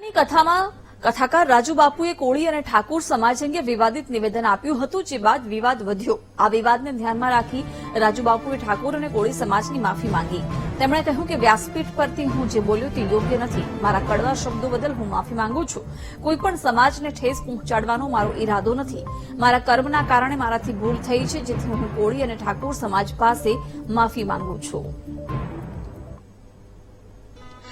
ની કથામાં કથાકાર રાજુ બાપુએ કોળી અને ઠાકુર સમાજ અંગે વિવાદિત નિવેદન આપ્યું હતું, જે બાદ વિવાદ વધ્યો. આ વિવાદને ધ્યાનમાં રાખી રાજુ બાપુએ ઠાકુર અને કોળી સમાજની માફી માંગી. તેમણે કહ્યું કે વ્યાસપીઠ પરથી હું જે બોલ્યો તે યોગ્ય નથી. મારા કડવા શબ્દો બદલ હું માફી માંગુ છું. કોઈ પણ સમાજને ઠેસ પહોંચાડવાનો મારો ઈરાદો નથી. મારા કર્મના કારણે મારાથી ભૂલ થઈ છે, જેથી હું કોળી અને ઠાકુર સમાજ પાસે માફી માંગુ છું.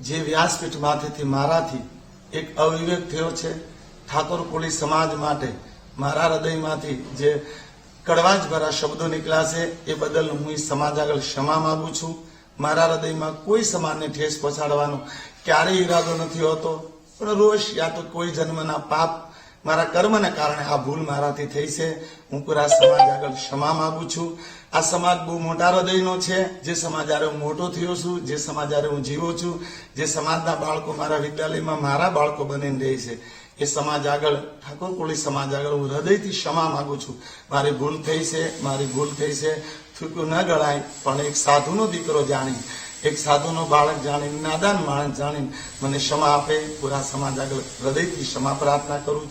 જે વ્યાસપીઠમાંથી મારાથી એક અવિવેક થયો છે, ઠાકોર કોળી સમાજ માટે મારા હૃદયમાંથી જે કડવાશ ભરા શબ્દો નીકળ્યા છે, એ બદલ હું સમાજ આગળ ક્ષમા માંગુ છું. મારા હૃદયમાં કોઈ સમાજને ઠેસ પહોંચાડવાનો ક્યારેય ઈરાદો નથી હોતો, પણ રોષ યા તો કોઈ જન્મના પાપ મારા કર્મને કારણે આ ભૂલ મારાથી થઈ છે. હું પૂરા સમાજ આગળ ક્ષમા માંગુ છું. આ સમાજ બહુ મોટા હૃદયનો છે. જે સમાજ આરે હું મોટો થયો છું, જે સમાજ આરે હું જીવું છું, જે સમાજના બાળકો મારા વિદ્યાલયમાં મારા બાળકો બનીને રહે છે. એ સમાજ આગળ, ઠાકોર કોળી સમાજ આગળ હું હૃદયથી ક્ષમા માંગુ છું. મારી ભૂલ થઈ છે, મારી ભૂલ થઈ છે. થૂક્યું ન ગણાય, પણ એક સાધુનો દીકરો જાણી એક સાધુનો બાળક જાણીને, નાદાન માણસ જાણીને મને ક્ષમા આપે. પૂરા સમાજ આગળ હૃદયથી ક્ષમા પ્રાર્થના કરું છું.